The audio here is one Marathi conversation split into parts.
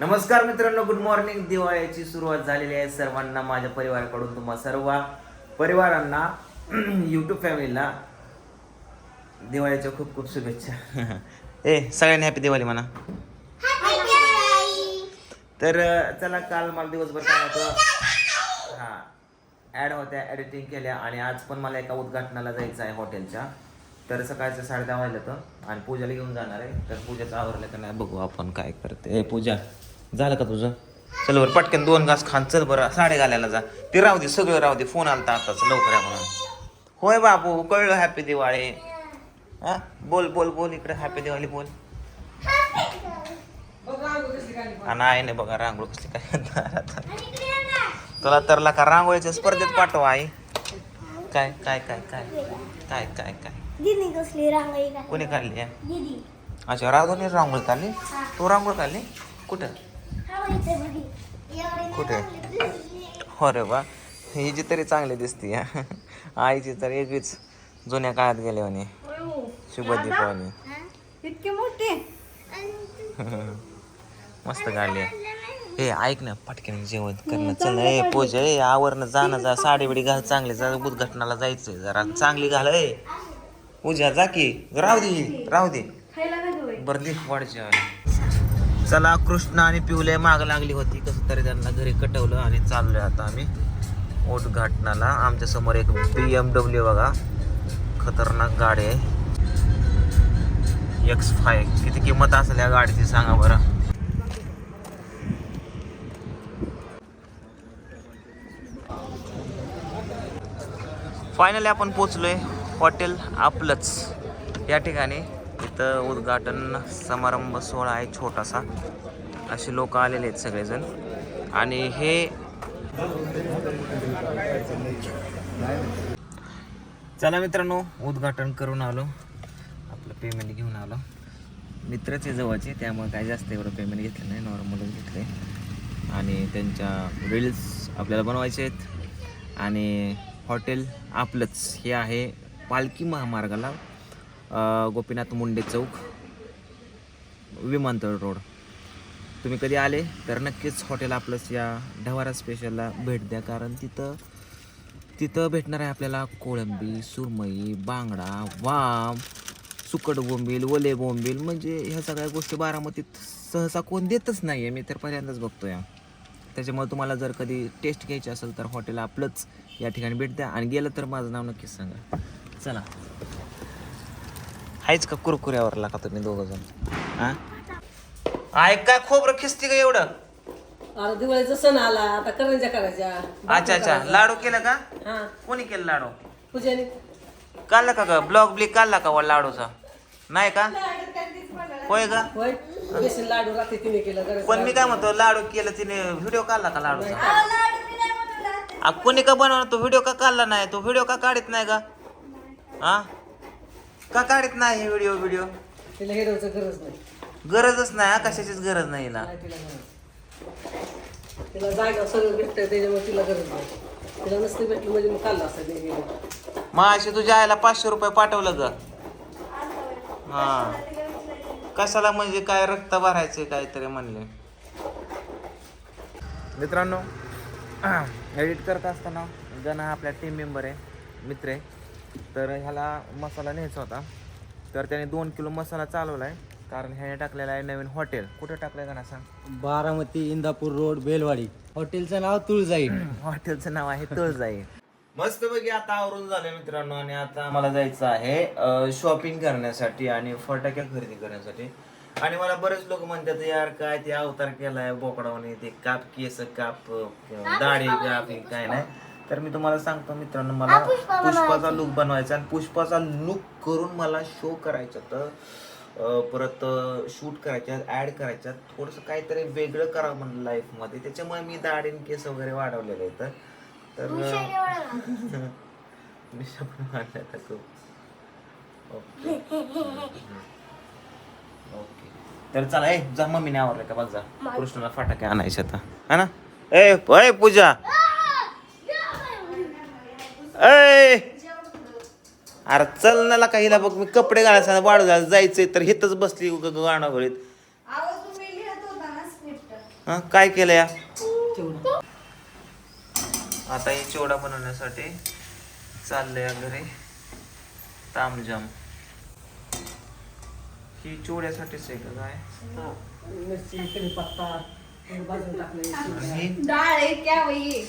नमस्कार मित्रांनो गुड मॉर्निंग दिवाळीची सुरुवात झालेली आहे. सर्वांना माझ्या परिवाराकडून तुम्हा सर्व परिवारांना युट्यूब फॅमिलीला दिवाळीच्या खूप खूप शुभेच्छा. ए सगळ्यांनी हॅपी दिवाळी म्हणा. तर चला काल मला दिवसभर काय होतं? हा ॲड होत्या एडिटिंग केल्या आणि आज पण मला एका उद्घाटनाला जायचं आहे हॉटेलच्या तर सकाळचं साडे दहा वाजलं तर आणि पूजाला घेऊन जाणार आहे. तर पूजाचं आवरलं का नाही बघू आपण काय करते. ए पूजा झालं का तुझं? चल बरं पटकन दोन घास खान चल बरं साडे घालायला जा. ते राहू दे सगळं राहू दे फोन आलता आताच लवकर या म्हणून. होय बापू कळलं हॅपी दिवाळी हा? बोल बोल बोल इकडे हॅपी दिवाळी बोल. आहे नाही बघा रांगोळ कसली काय तुला तरला का रांगोळीच्या स्पर्धेत पाठवा आई. काय काय काय काय काय काय काय? कोणी काढली आहे? अच्छा राघवने रांगोळी काढली? तू रांगोळी काढली? कुठं? कुठे? अरे वा. ही जी तरी चांगली दिसते. आईची तर वेगळीच जुन्या काळात गेले म्हणे. शुभ दीपावली हा? इतके मोठे. मस्त काढली ए ऐक ना पटकन जेवण करणं चल ए पूजा ए आवरणं जाणं जा. साडी बिडी घाल चांगली जा. उद्घाटनाला जायचंय जरा. चांगली घाल ए. पूजा जा की. राहू दे ही, राहू दे? बरं दे वाढच्या चला कृष्णा आणि पिवले माग लागली होती. कसं तरी त्यांना घरी कटवलं आणि चाललोय आता आम्ही. उद्घाटनाला आमच्यासमोर एक बी एम डब्ल्यू बघा. खतरनाक गाडी आहे. एक्स फाय किती किंमत असेल या गाडीची सांगा बरं. फायनली आपण पोचलोय हॉटेल आपलंच. या ठिकाणी. इथं उद्घाटन समारंभ सोहळा आहे छोटासा. असे लोक आलेले आहेत सगळेजण. आणि हे चला मित्रांनो उद्घाटन करून आलो. आपलं पेमेंट घेऊन आलो. मित्रच आहे जवळचे त्यामुळे काय जास्त एवढं पेमेंट घेतलं नाही. नॉर्मलच घेतले आणि त्यांच्या रील्स आपल्याला बनवायचे आहेत. आणि हॉटेल आपलंच. हे आहे पालखी महामार्गाला गोपीनाथ मुंडे चौक विमानतळ रोड. तुम्ही कधी आले तर नक्कीच हॉटेल आपलंच या ढवारा स्पेशलला भेट द्या. कारण तिथं तिथं भेटणार आहे आपल्याला कोळंबी सुरमई बांगडा वाम सुकट बोंबील वले बोंबील. म्हणजे ह्या सगळ्या गोष्टी बारामतीत सहसा कोण देतच नाही आहे मी तर पहिल्यांदाच बघतो या त्याच्यामुळे तुम्हाला जर कधी टेस्ट घ्यायची असेल तर हॉटेल आपलंच या ठिकाणी भेट द्या. आणि गेलं तर माझं नाव नक्कीच सांगा. चला. आहेच का कुरकुऱ्यावरला का तुम्ही दोघं जण हा? ऐक काय खोबरं खिस्ती का एवढं. आता दिवाळीचा सण आला आता करंजा करायच्या. अच्छा अच्छा. लाडू केलं का? हा. कोणी केलं लाडू? पूजाने. काढला का ग? ब्लॉग ब्लिक काढला का वा लाडूचा? नाही का? होय का होय. बेसन लाडू रात्री तिने केलं पण मी काय म्हणतो लाडू केलं तिने व्हिडिओ काढला का लाडूचा? आ, कोणी का बनवला? तो व्हिडिओ का काढला नाही? तो व्हिडिओ का काढत नाही का हा? का काढत नाही व्हिडिओ व्हिडिओ तिला हिरोचं गरज नाही. गरजच नाही हा, कशाचीच गरज नाही नाही तिला गरज. तिला जागा सगळं भेटतंय त्याच्यामुळे तिला गरज नाही. तिला नसते भेटलं म्हणजे मग खाल्लं असतं ते हिरो. माशी तुझ्या आईला पाचशे रुपये पाठवलं ग. हा. कशाला म्हणजे काय रक्त भरायचे काहीतरी म्हणले. मित्रांनो एडिट करत असताना जण हा आपल्या टीम मेंबर आहे मित्र आहे. तर ह्याला मसाला न्यायचा होता. तर त्याने दोन किलो मसाला चालवला आहे कारण ह्याने टाकलेला आहे नवीन हॉटेल. कुठे टाकलंय का ना सांग. बारामती इंदापूर रोड बेलवाडी. हॉटेलचं नाव तुळजाई. हॉटेलचं नाव आहे तुळजाई. मस्त पैकी आता आवरून झालं मित्रांनो आणि आता आम्हाला जायचं आहे शॉपिंग करण्यासाठी आणि फटाक्या खरेदी करण्यासाठी. आणि मला बरेच लोक म्हणतात यार काय ते अवतार केलाय बोकडावने ते काप केस काप दाढी काप हे काय नाही. तर मी तुम्हाला सांगतो मित्रांनो मला पुष्पाचा लुक बनवायचा आणि पुष्पाचा लुक करून मला शो करायचा तर परत शूट करायच्या ऍड करायच्या थोडंसं काहीतरी वेगळं करावं म्हणलं लाईफमध्ये त्याच्यामुळे मी दाढी आणि केस वगैरे वाढवलेले आहेत. तर मिशा पण वाढल्या आता खूप. ओके. तर चला ए जा मम्मीने आवरलं का? बघ जा. कृष्णाला फटाके आणायचे आता हा ना? ए पूजा! ए अरे चल ना का हिला बघ मी कपडे घालायला वाढू जायचंय तर हिथच बसली गाणं घोळीत हा काय केलं या? आता हे चिवडा बनवण्यासाठी चाललंय घरी. तामजाम ही चिवड्यासाठीच आहे का काय? हा. डाळ आहे क्या वही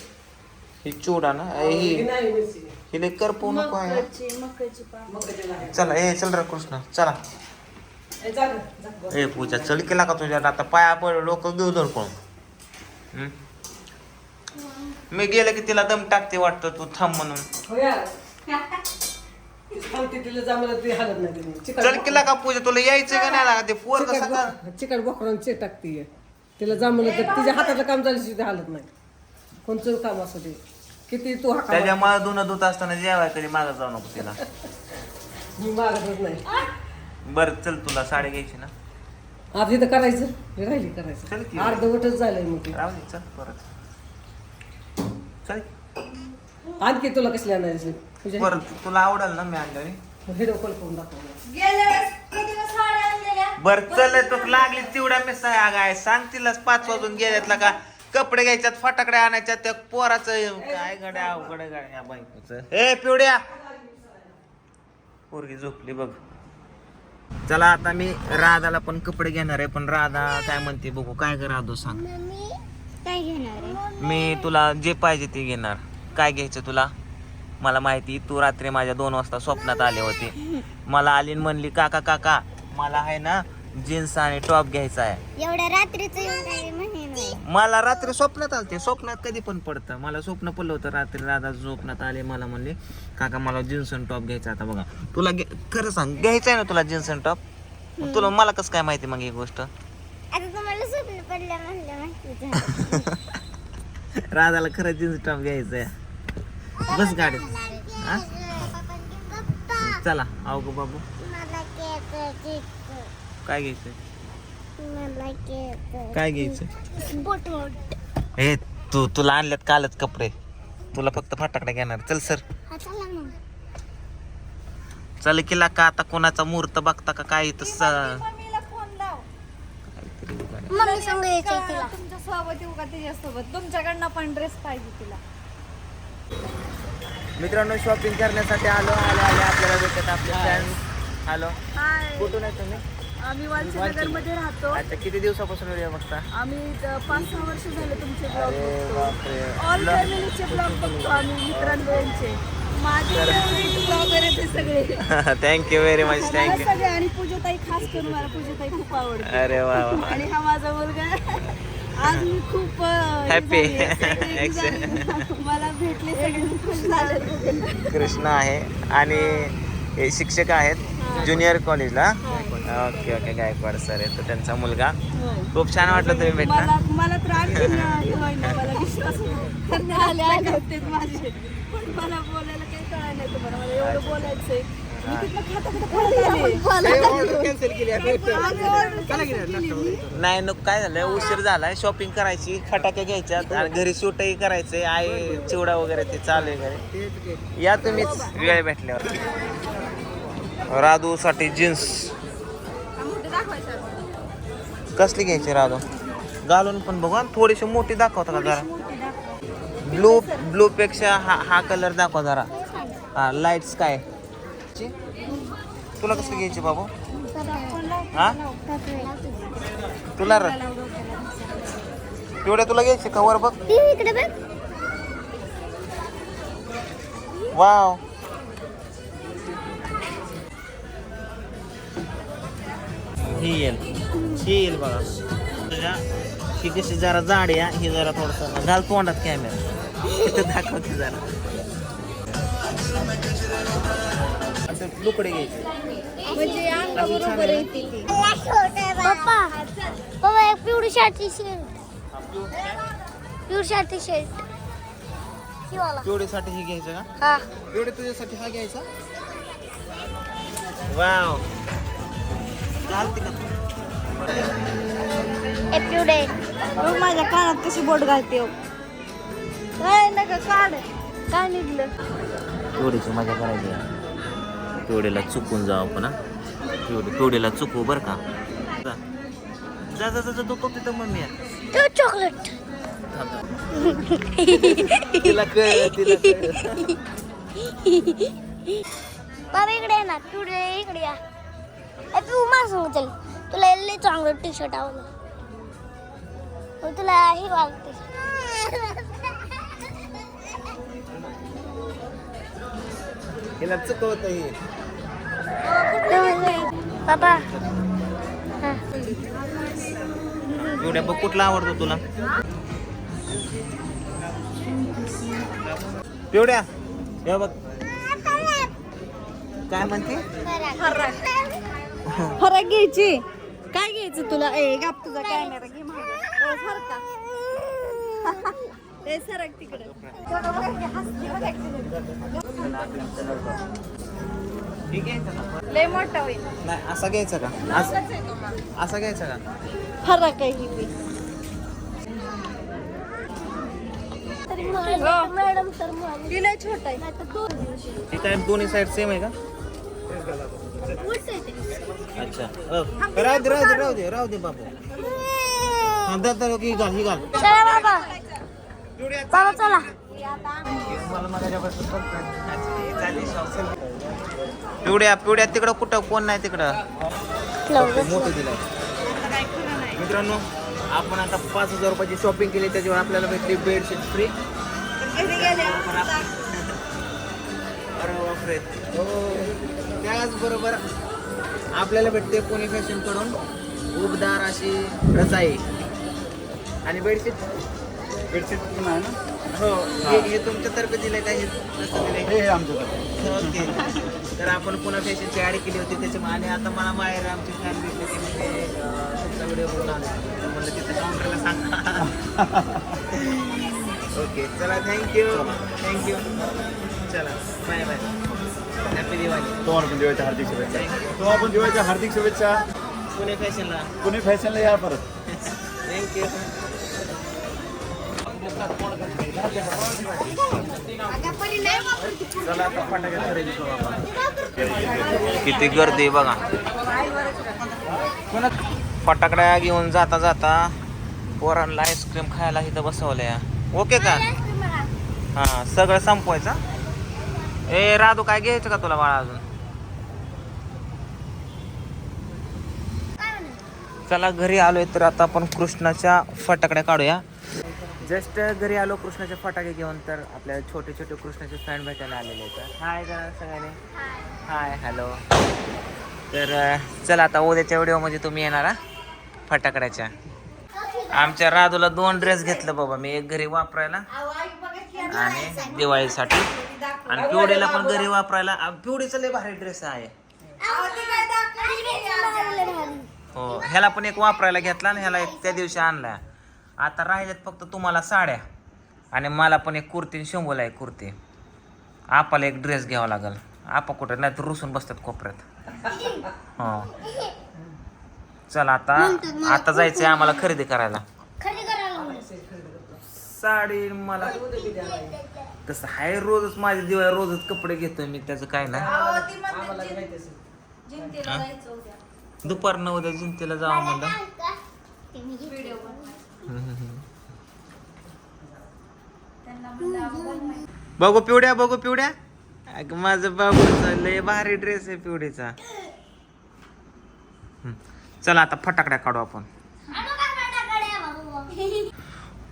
ही चिवडा ना? अ, ही ही हिले करपू नको आहे. मकाची मकाची पान. चला ए चल रे कृष्ण चला. ए. ए पूजा चल केला का तुझ्या? आता पाया पड लोक घेऊ धडकून हम्म? मी गेलं की तिला दम टाकते वाटतं तू थांब म्हणून. हो चल केला का पूजा? तुला यायचं का नाही लागा ते पोर चिकट कसं चिकट बोकडांचे टाकते तिला जा म्हणलं तर तिच्या हातातलं काम झाल्याशिवाय ती हालत नाही. कोणचं काम असू दे. किती तू हा काम- त्याच्यामुळे दोन दूत असताना जेवाय कधी मागं जाऊ नको तिला. मी मागतच नाही. बर चल तुला साडी घ्यायची ना. आता इथं करायचं? हे राहिली चल करायचं. अर्धवटच झालंय मग ते. राहू दे चल परत. चल. आणखी तुला कसली आणायची? तुझ्या परत तुला आवडेल ना मी आणलं व्हिडिओ कॉल करून दाखव गेल्या वेळेस किती वेळेस साड्या आणलेल्या? बर चल तू लागली चिवडा मिस आहे. सांग तिलाच पाच वाजून गेल्यातला का? कपडे घ्यायच्यात फटाकडे आणायच्या त्या पोराचं काय गड्या अवघड गड्या बायकोच. ए पिवड्या. पोरगी झोपली बघ. चला आता मी राधाला पण कपडे घेणार आहे पण राधा काय म्हणते बघू काय कर राधो सांग. मम्मी काय घेणार आहे? मी तुला जे पाहिजे ते घेणार. काय घ्यायचं तुला? मला माहिती तू रात्री माझ्या दोन वाजता स्वप्नात आले होते. मला आली आणि म्हणली काका काका मला आहे ना जीन्स आणि टॉप घ्यायचा आहे. एवढ्या रात्रीचं येऊन काय. मला रात्री स्वप्नात आलते. स्वप्नात कधी पण पडतं. मला स्वप्न पडलं होतं रात्री. राधा स्वप्नात आले मला म्हणले काका मला जीन्स आणि टॉप घ्यायचा आता बघा. तुला घे- खरं सांग घ्यायचं आहे ना तुला जीन्स आणि टॉप तुला मला कसं काय माहिती मग ही गोष्ट? आता तुम्हाला स्वप्न पडलं म्हणलं माहिती झालं. राधाला खरं जीन्स टॉप घ्यायचं आहे बस गाडी. हा? पप्पा चला अहो गो बाबू. मला घ्यायचं काय घ्यायचं मला घ्यायचं काय घ्यायचं हे तू तुला आणल्यात कालच कपडे. तुला फक्त फटाकडे घेणार. चल सर. हा चला मग चल केला का आता कोणाचा मुहूर्त बघता का? काय तसं तुमच्याकडनं पण ड्रेस पाहिजे तिला. मित्रांनो शॉपिंग करण्यासाठी आलो आले आले. आपल्याला भेटत आपले फ्रेंड्स हॅलो हाय कुठून आहे तुम्ही? आम्ही वालचंदनगरमध्ये राहतो. अच्छा किती दिवसापासून व्हिडिओ बघता? आम्ही इथं पाच सहा वर्ष झाले तुमचे ब्लॉग अरे बघतो. बापरे. ऑल फॅमिलीचे ब्लॉग बघतो आम्ही मित्रांचे माझे ब्लॉगर आहेत ते सगळे. थँक्यू व्हेरी मच मला थँक्यू सगळे आणि पूजाताई खास करून मला पूजाताई खूप आवडते. अरे वा वा. आणि हा माझा मुलगा. आज मी खूप अं, Happy. झाली, excited झाली. मला भेटले सगळे खुश झाले. कृष्णा आहे. आणि हे शिक्षक आहेत ज्युनियर कॉलेजला ओके ओके गायकवाड सर आहे तर त्यांचा मुलगा. खूप छान वाटलं तुम्ही भेटला. मला हे नाही. आले आले होते माझे. पण मला बोलायला काही कळलं नाही तुम्हाला. मला एवढं बोलायचंय. मी तिथनं खाता खाता पळत आले. आम्ही order cancel केली. नाही नको काय झालं? उशीर झालाय. शॉपिंग करायची फटाके घ्यायच्यात. आणि घरी शूटही करायचंय. आई चिवडा वगैरे ते चालू आहे घरी. या तुम्हीच वेळ भेटल्यावर. राधूसाठी जीन्स. कसली घ्यायची राधू? घालून पण बघू थोडीशी मोठी दाखवता का जरा. ब्लू ब्लू पेक्षा हा हा कलर दाखवा जरा. हा लाइट स्काय तुला कसली घ्यायची बाबू? हा? तुला तेवढ्या तुला घ्यायची का वर बघ. टीव्ही इकडे बघ. वाव ही येईल ही येईल बघा. तुझ्या ही कशी जरा जाड आहे ही जरा थोडस घाल तोंडात कॅमेरा इथं दाखवते जरा. असं लुकडे घ्यायचे. म्हणजे पप्पा पप्पा एक पिवळी शर्टची शर्ट? पिवळी शर्टची शर्ट शिवाला. पिवडीसाठी ही घ्यायचं का? हा. पिवडे तुझ्यासाठी हा घ्यायचा? वाव. पिवडे माझ्या कानात कशी बोट घालते हो. काय नका काढ. काय निघलं? पिवडीची मजा करायची. पिवडीला चुकून जाऊ आपण पिवडी पिवडीला चुकू बरं का. जा. जा जा तो तिथं मम्मी तो चॉकलेट तिला कळ तिला कळ. बाबा इकडे ना. पिवडे इकडे या. ए पिऊ माझं चल. तुला लय चांगलं टी शर्ट आवडलं तुला हे वागते. हिला चुकवत हे. बाबा. हा. एवढ्या बघ कुठला आवडतो तुला. पिवड्या हे बघ. काय म्हणते? फरक घ्यायची. काय घ्यायचं तुला? ए गाप तुझा कॅमेरा घे सारखा ए सरक तिकडे. ठीक आहे लय मोठा होईल. नाही असा घ्यायचा का? असा असा घ्यायचा का? फरक आहे ही बी. मॅडम तर म्हणाली. ती लय छोटा आहे. दोन. हे दोन्ही साईड सेम आहे का? उलट आहे ते. अच्छा. अ, राहू दे राहू दे राहू दे राहू दे बाबू. दर दर ही घाल ही घाल चला बाबा. बाबा चला. पिवड्या पिवड्या तिकडं कुठं? कोण नाही तिकडं? मोठं दिलंय. मित्रांनो आपण आता पाच हजार रुपयाची शॉपिंग केली त्याच्यावर आपल्याला भेटली बेडशीट फ्री अरे बापरे. हो त्याचबरोबर आपल्याला भेटते पुणे फॅशनकडून उबदार अशी रजाई आणि बेडशीट. बेडशीट पण आहे ना? हो हे. हे तुमच्यातर्फे दिलंय का? हे हे हे आमच्याकडे ओके. तर आपण पुन्हा फॅशनची ॲड केली होती त्याच्या आणि आता मला माहेर आमची फॅन भेटली की मी ते, अं, तुमचा व्हिडिओ बघून आलो तर म्हणलं तिथे काउंटरला सांगा. ओके चला थँक्यू थँक्यू चला. बाय बाय हॅपी दिवाळी तुम्हाला पण दिवाळीच्या हार्दिक शुभेच्छा. तुम्हाला पण दिवाळीच्या हार्दिक शुभेच्छा. पुणे फॅशनला. पुणे फॅशनला या परत. थँक्यू चला आता फटाके खरेदी करू आपण. किती गर्दी आहे बघा. फटाकड्या घेऊन जाता जाता पोरांना आईस्क्रीम खायला इथं बसवलंय. ओके का? हा सगळं संपवायचं ए राधू काय घ्यायचं का तुला बाळा अजून? चला घरी आलोय तर आता आपण कृष्णाच्या फटाकड्या काढूया. जस्ट घरी आलो कृष्णाचे फटाके घेऊन तर आपल्या छोटे छोटे कृष्णाचे फॅन भेटायला आलेले आहेत. हाय करा सगळ्यांनी? हाय हॅलो तर चला आता उद्याच्या व्हिडिओमध्ये तुम्ही येणार हा? फटाकड्याच्या. आमच्या राधूला दोन ड्रेस घेतलं बाबा मी एक घरी वापरायला. आणि दिवाळीसाठी. आणि पिवडीला पण घरी वापरायला. आ, पिवडीचा लय भारी ड्रेस आहे. हो ह्याला पण एक वापरायला घेतला आणि ह्याला एक त्या दिवशी आणला. आता राहिल्यात फक्त तुम्हाला साड्या. आणि मला पण एक कुर्ती आणि शंभूला एक कुर्ती. आपाला एक ड्रेस घ्यावा लागल. आपा कुठं नाही तर रुसून बसतात कोपऱ्यात. हो. चला आता आता जायचंय आम्हाला खरेदी करायला. साडी मला तसं हाय रोजच माझी दिवाळी रोजच कपडे घेतोय मी त्याचं काय नाही. हा? दुपार नऊ उद्या जिंतीला जावं म्हणलं. बघू पिवड्या बघू पिवड्या. अगं माझं बाबूचा लय भारी ड्रेस आहे पिवडीचा. हम्म. चला आता फटाकड्या काढू आपण आणू का फटाकडे बाबू?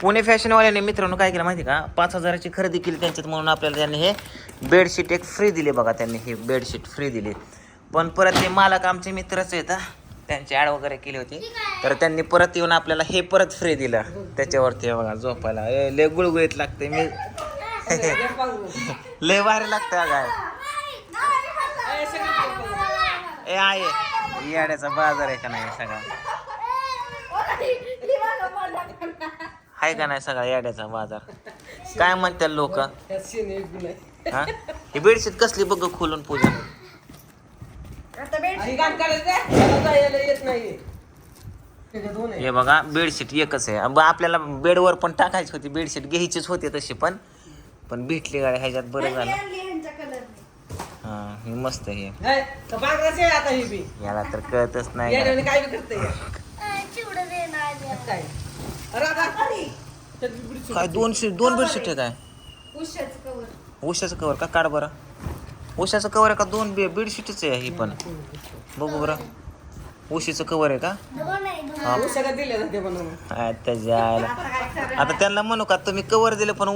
पुणे फॅशनवाल्याने मित्रांनो काय केलं माहिती का? पाच हजाराची खरेदी केली त्यांच्यात म्हणून आपल्याला त्यांनी हे बेडशीट एक फ्री दिले बघा त्यांनी हे बेडशीट फ्री दिली. पण परत ते मालक आमचे मित्रच आहेत. त्यांची ॲड वगैरे केली होती. तर त्यांनी परत येऊन आपल्याला हे परत फ्री दिलं. त्याच्यावरती बघा झोपायला. ए, लय गुळगुळीत लागते मी. लय भारी लागतं काय ए आहे याड्याचा बाजार आहे का नाही सगळा? आहे का नाही सगळा याड्याचा बाजार? काय म्हणतात लोक. हा? ही बेडशीट कसली बघ खोलून पूजा. काम करायचं जायला येत नाही हे बघा बेडशीट एकच आहे. अब आपल्याला बेडवर पण टाकायची होती. बेडशीट घ्यायचीच होती तशी पण. पण भेटली गाडी ह्याच्यात बरं झालं. हा ही मस्त ही बी. याला तर कळतच नाही. काय बी करते अं, चिवडं दे काय. काय दोनशे दोन बेडशीट आहे. काय? उशाचं कवर उशाचं कवर का? काढ बरं. उशाचं कवर आहे का? दोन बे बेडशीटच आहे ही पण. बघू बरं. उशीचं कवर आहे का? हा, उशाला दिले ना ते बनवून आ, त्याच्या आईला. आता त्यांना म्हणू का तुम्ही कवर दिले पण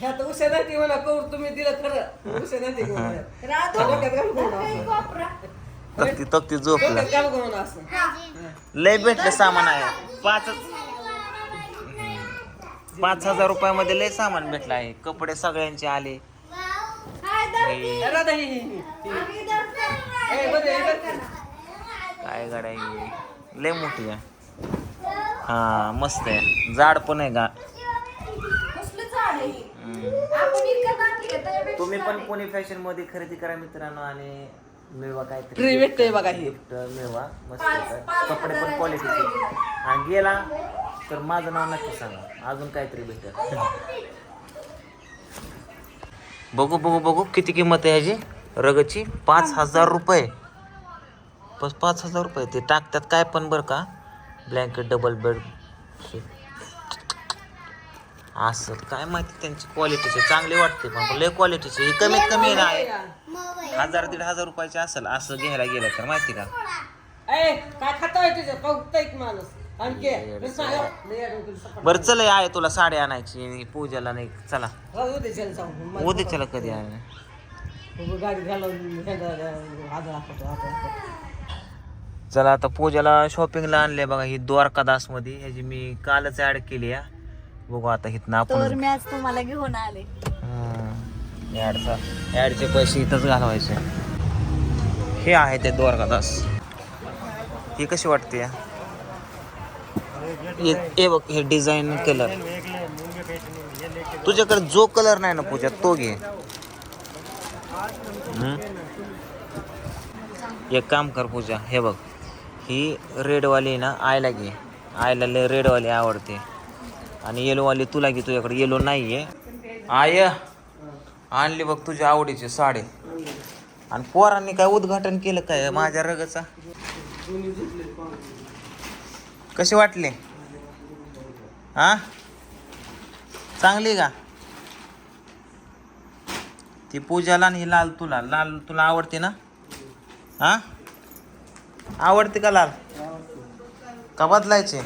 ह्या तर उशा नाही तुम्ही दिलं खरं. उशा नाही. डोक्यात घालू असं? तक्ती तक्ती झोपलं. डोक्यात घालू का म्हणा असं लय भेटलं सामान आहे. पाच पाच हजार रुपयामध्ये लय सामान भेटलं आहे कपडे सगळ्यांचे आले हे ए, राधा ही ही ही. ही. ए, बरं, हे बरं. काय गाड्या ही लय मोठी आहे हा मस्त आहे जाड पण आहे का कसलं झाड आहे हे? हम्म. आपण इतकं घातली का त्याच्यापेक्षा तुम्ही पण पुणे फॅशनमध्ये खरेदी करा मित्रांनो आणि मिळवा काहीतरी भेटते बघा ही गिफ्ट मिळवा मस्त पाच- आहे. पाच कपडे पण हजाराची क्वालिटीचे. आणि गेला तर माझं नाव नक्की सांगा. अजून काहीतरी भेटेल. बघू बघू बघू. किती किंमत आहे ह्याची? रगची पाच हजार रुपये. बस पाच हजार रुपये ते. टाकतात काय पण बरं का? ब्लँकेट डबल बेड असं काय माहिती त्यांची क्वालिटीचे चांगली वाटते पण. लय क्वालिटीचे ही कमीत कमी आहे हजार दीड हजार रुपयाचे असेल. असं घ्यायला गेलं तर माहिती का? काय खातोय तुझं? माणूस. आणखी. बरं चल आहे तुला साडी आणायची आणि पूजाला नाही चला. मला उद्याच्याला कधी आहे गाडी घालून हात हात. चला आता पूजाला शॉपिंगला आणले बघा ही द्वारकादासमध्ये ह्याची मी कालच ऍड केली आहे बघू आता इथनं तर आपण मी आज तुम्हाला घेऊन आले. ऍडचा ऍडचे पैसे इथंच घालवायचे. हे आहे ते द्वारकादास ही कशी वाटते हे हे बघ हे डिझाईन कलर तुझ्याकडे जो कलर नाही ना पूजा तो घे. एक काम कर पूजा हे बघ. ही रेडवाली ना आयला घे. आयला रेडवाली आवडते. आणि येलोवाली तुला घे तुझ्याकडे येलो नाही आहे आय आणली बघ तुझ्या आवडीची साडी. आणि पोरांनी काय उद्घाटन केलं काय माझ्या रगचा? कसे वाटले? हा? चांगली का? ती पूजाला आणि ही लाल तुला. लाल तुला आवडते ना? हा? आवडते का लाल? का बदलायचे?